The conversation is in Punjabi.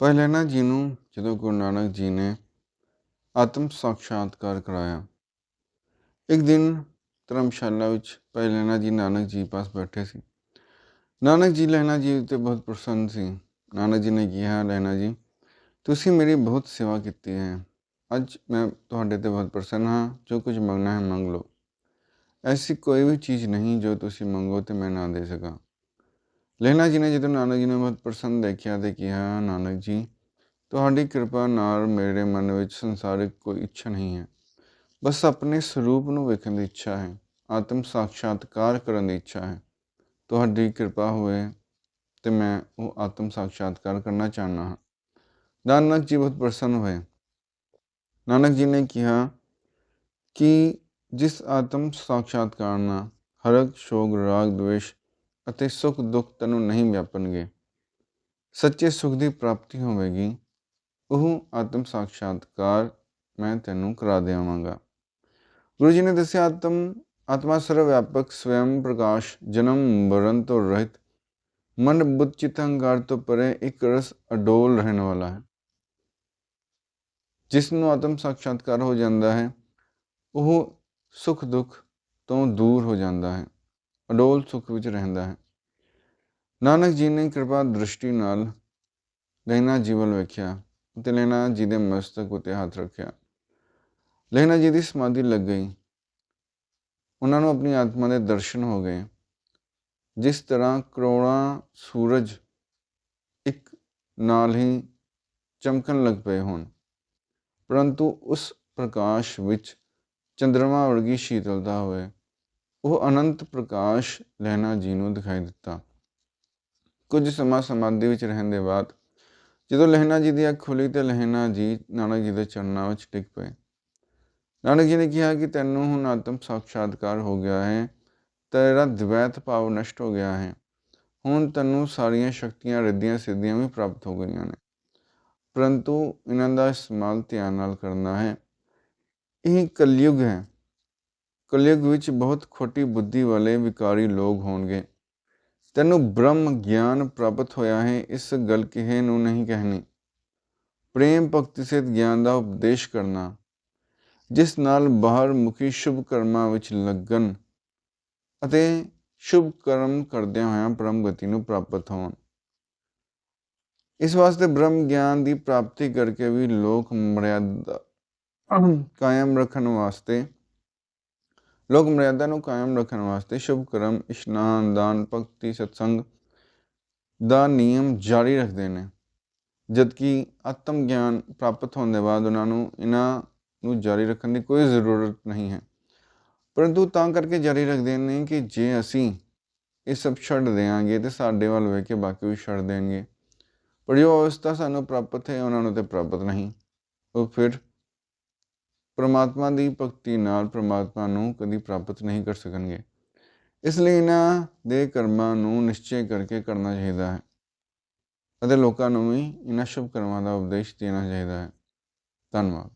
ਪਹਿਲੈਨਾ ਜੀ ਨੂੰ ਜਦੋਂ ਗੁਰੂ ਨਾਨਕ ਜੀ ਨੇ ਆਤਮ ਸਾਖਸ਼ਾਤਕਾਰ ਕਰਾਇਆ, ਇੱਕ ਦਿਨ ਧਰਮਸ਼ਾਲਾ ਵਿੱਚ ਪਹਿਲੈਨਾ ਜੀ ਨਾਨਕ ਜੀ ਪਾਸ ਬੈਠੇ ਸੀ। ਨਾਨਕ ਜੀ, ਲਹਿਣਾ ਜੀ ਉੱਤੇ ਬਹੁਤ ਪ੍ਰਸੰਨ ਸੀ। ਨਾਨਕ ਜੀ ਨੇ ਕਿਹਾ, ਲਹਿਣਾ ਜੀ, ਤੁਸੀਂ ਮੇਰੀ ਬਹੁਤ ਸੇਵਾ ਕੀਤੀ ਹੈ। ਅੱਜ ਮੈਂ ਤੁਹਾਡੇ ਤੇ ਬਹੁਤ ਪ੍ਰਸੰਨ ਹਾਂ, ਜੋ ਕੁਝ ਮੰਗਣਾ ਹੈ ਮੰਗ ਲਓ। ਐਸੀ ਕੋਈ ਵੀ ਚੀਜ਼ ਨਹੀਂ ਜੋ ਤੁਸੀਂ ਮੰਗੋ ਤੇ ਮੈਂ ਨਾ ਦੇ ਸਕਾਂ। ਲਹਿਣਾ ਜੀ ਨੇ ਜਦੋਂ ਨਾਨਕ ਜੀ ਨੂੰ ਬਹੁਤ ਪ੍ਰਸੰਨ ਦੇਖਿਆ ਤੇ ਕਿਹਾ, ਨਾਨਕ ਜੀ, ਤੁਹਾਡੀ ਕਿਰਪਾ ਨਾਲ ਮੇਰੇ ਮਨ ਵਿੱਚ ਸੰਸਾਰਿਕ ਕੋਈ ਇੱਛਾ ਨਹੀਂ ਹੈ। ਬਸ ਆਪਣੇ ਸਰੂਪ ਨੂੰ ਵੇਖਣ ਦੀ ਇੱਛਾ ਹੈ। ਆਤਮ ਸਾਖਸ਼ਾਤਕਾਰ ਕਰਨ ਦੀ ਇੱਛਾ ਹੈ। ਤੁਹਾਡੀ ਕਿਰਪਾ ਹੋਵੇ ਤੇ ਮੈਂ ਉਹ ਆਤਮ ਸਾਖਸ਼ਾਤਕਾਰ ਕਰਨਾ ਚਾਹਨਾ ਹਾਂ। ਨਾਨਕ ਜੀ ਬਹੁਤ ਪ੍ਰਸੰਨ ਹੋਏ। ਨਾਨਕ ਜੀ ਨੇ ਕਿਹਾ ਕਿ ਜਿਸ ਆਤਮ ਸਾਖਸ਼ਾਤਕਾਰ ਨਾਲ ਹਰਕ ਸ਼ੋਗ ਰਾਗ, ਦਵੇਸ਼ ਅਤੇ ਸੁੱਖ ਦੁੱਖ ਤੈਨੂੰ ਨਹੀਂ ਵਿਆਪਣਗੇ। ਸੱਚੇ ਸੁਖ ਦੀ ਪ੍ਰਾਪਤੀ ਹੋਵੇਗੀ। ਉਹ ਆਤਮ ਸਾਖਸ਼ਾਤਕਾਰ ਮੈਂ ਤੈਨੂੰ ਕਰਾ ਦੇਵਾਂਗਾ। ਗੁਰੂ ਜੀ ਨੇ ਦੱਸਿਆ, ਆਤਮ, ਆਤਮਾ ਸਰਵ ਵਿਆਪਕ ਸਵੈਮ ਪ੍ਰਕਾਸ਼ ਜਨਮ ਮਰਨ ਤੋਂ ਰਹਿਤ, ਮਨ ਬੁੱਧ ਚਿਤ ਹੰਕਾਰ ਤੋਂ ਪਰੇ ਇੱਕ ਰਸ ਅਡੋਲ ਰਹਿਣ ਵਾਲਾ ਹੈ। ਜਿਸ ਨੂੰ ਆਤਮ ਸਾਖਸ਼ਾਤਕਾਰ ਹੋ ਜਾਂਦਾ ਹੈ, ਉਹ ਸੁਖ ਦੁੱਖ ਤੋਂ ਦੂਰ ਹੋ ਜਾਂਦਾ ਹੈ। ਅਡੋਲ ਸੁਖ ਵਿੱਚ ਰਹਿੰਦਾ ਹੈ। ਨਾਨਕ ਜੀ ਨੇ ਕਿਰਪਾ ਦ੍ਰਿਸ਼ਟੀ ਨਾਲ ਲੈਣਾ ਜੀਵਨ ਵੇਖਿਆ ਤੇ ਲੈਣਾ ਜੀ ਦੇ ਮਸਤਕ ਉਤੇ ਹੱਥ ਰੱਖਿਆ। ਲੈਣਾ ਜੀ ਦੀ ਸਮਾਧੀ ਲੱਗ ਗਈ। ਉਹਨਾਂ ਨੂੰ ਆਪਣੀ ਆਤਮਾ ਦੇ ਦਰਸ਼ਨ ਹੋ ਗਏ। ਜਿਸ ਤਰ੍ਹਾਂ ਕਰੋੜਾਂ ਸੂਰਜ ਇੱਕ ਨਾਲ ਹੀ ਚਮਕਣ ਲੱਗ ਪਏ ਹੋਣ, ਪਰੰਤੂ ਉਸ ਪ੍ਰਕਾਸ਼ ਵਿੱਚ ਚੰ드ਰਮਾ ਵਰਗੀ ਸ਼ੀਤਲਤਾ ਹੋਵੇ। ਉਹ ਅਨੰਤ ਪ੍ਰਕਾਸ਼ ਲੈਣਾ ਜੀ ਨੂੰ ਦਿਖਾਈ ਦਿੱਤਾ। ਕੁਝ ਸਮਾਂ ਸਮਾਧੀ ਵਿੱਚ ਰਹਿਣ ਦੇ ਬਾਅਦ ਜਦੋਂ ਲਹਿਣਾ ਜੀ ਦੀ ਅੱਖ ਖੁੱਲੀ ਤੇ ਲਹਿਣਾ ਜੀ ਨਾਨਕ ਜੀ ਦੇ ਚਰਨਾਂ ਵਿੱਚ ਟਿਕ ਪਏ। ਨਾਨਕ ਜੀ ਨੇ ਕਿਹਾ ਕਿ ਤੈਨੂੰ ਹੁਣ ਆਤਮ ਸਾਖਸ਼ਾਤਕਾਰ ਹੋ ਗਿਆ ਹੈ, ਤੇਰਾ ਦ્વੈਤ ਭਾਵ ਨਸ਼ਟ ਹੋ ਗਿਆ ਹੈ। ਹੁਣ ਤੈਨੂੰ ਸਾਰੀਆਂ ਸ਼ਕਤੀਆਂ, ਰਿੱਧੀਆਂ, ਸਿੱਧੀਆਂ ਵੀ ਪ੍ਰਾਪਤ ਹੋ ਗਈਆਂ ਨੇ। ਪਰੰਤੂ ਇਹਨਾਂ ਦਾ ਇਸਤੇਮਾਲ ਧਿਆਨ ਨਾਲ ਕਰਨਾ ਹੈ। ਇਹ ਕਲਯੁਗ ਹੈ। ਕਲਯੁਗ ਵਿੱਚ ਬਹੁਤ ਖੋਟੀ ਬੁੱਧੀ ਵਾਲੇ ਵਿਕਾਰੀ ਲੋਕ ਹੋਣਗੇ। ਤੈਨੂੰ ਬ੍ਰਹਮ ਗਿਆਨ ਪ੍ਰਾਪਤ ਹੋਇਆ ਹੈ ਇਸ ਗੱਲ ਕਿਹੇ ਨੂੰ ਨਹੀਂ ਕਹਿਣੀ। ਪ੍ਰੇਮ ਭਗਤੀ ਸਹਿਤ ਗਿਆਨ ਦਾ ਉਪਦੇਸ਼ ਕਰਨਾ ਜਿਸ ਨਾਲ ਬਾਹਰ ਮੁਖੀ ਸ਼ੁਭ ਕਰਮਾਂ ਵਿੱਚ ਲੱਗਣ ਅਤੇ ਸ਼ੁਭ ਕਰਮ ਕਰਦਿਆਂ ਹੋਇਆਂ ਪਰਮ ਗਤੀ ਨੂੰ ਪ੍ਰਾਪਤ ਹੋਣ। ਇਸ ਵਾਸਤੇ ਬ੍ਰਹਮ ਗਿਆਨ ਦੀ ਪ੍ਰਾਪਤੀ ਕਰਕੇ ਵੀ ਲੋਕ ਮਰਿਆਦਾ ਕਾਇਮ ਰੱਖਣ ਵਾਸਤੇ ਲੋਕ ਮਰਿਆਦਾ ਨੂੰ ਕਾਇਮ ਰੱਖਣ ਵਾਸਤੇ ਸ਼ੁਭ ਕਰਮ, ਇਸ਼ਨਾਨ, ਦਾਨ, ਭਗਤੀ, ਸਤਸੰਗ ਦਾ ਨਿਯਮ ਜਾਰੀ ਰੱਖਦੇ ਨੇ। ਜਦਕਿ ਆਤਮ ਗਿਆਨ ਪ੍ਰਾਪਤ ਹੋਣ ਦੇ ਬਾਅਦ ਉਹਨਾਂ ਨੂੰ ਇਹਨਾਂ ਨੂੰ ਜਾਰੀ ਰੱਖਣ ਦੀ ਕੋਈ ਜ਼ਰੂਰਤ ਨਹੀਂ ਹੈ। ਪਰੰਤੂ ਤਾਂ ਕਰਕੇ ਜਾਰੀ ਰੱਖਦੇ ਨੇ ਕਿ ਜੇ ਅਸੀਂ ਇਹ ਸਭ ਛੱਡ ਦੇਾਂਗੇ ਤੇ ਸਾਡੇ ਵੱਲ ਵੇਖ ਕੇ ਬਾਕੀ ਵੀ ਛੱਡ ਦੇਣਗੇ। ਪਰ ਜੋ ਅਵਸਥਾ ਸਾਨੂੰ ਪ੍ਰਾਪਤ ਹੈ, ਉਹਨਾਂ ਨੂੰ ਤੇ ਪ੍ਰਾਪਤ ਨਹੀਂ। ਉਹ ਫਿਰ ਪ੍ਰਮਾਤਮਾ ਦੀ ਭਗਤੀ ਨਾਲ ਪ੍ਰਮਾਤਮਾ ਨੂੰ ਕਦੀ ਪ੍ਰਾਪਤ ਨਹੀਂ ਕਰ ਸਕਣਗੇ। ਇਸ ਲਈ ਇਹਨਾਂ ਦੇ ਕਰਮਾਂ ਨੂੰ ਨਿਸ਼ਚੈ ਕਰਕੇ ਕਰਨਾ ਚਾਹੀਦਾ ਹੈ ਅਤੇ ਲੋਕਾਂ ਨੂੰ ਵੀ ਇਹਨਾਂ ਸ਼ੁਭ ਕਰਮਾਂ ਦਾ ਉਪਦੇਸ਼ ਦੇਣਾ ਚਾਹੀਦਾ ਹੈ। ਧੰਨਵਾਦ।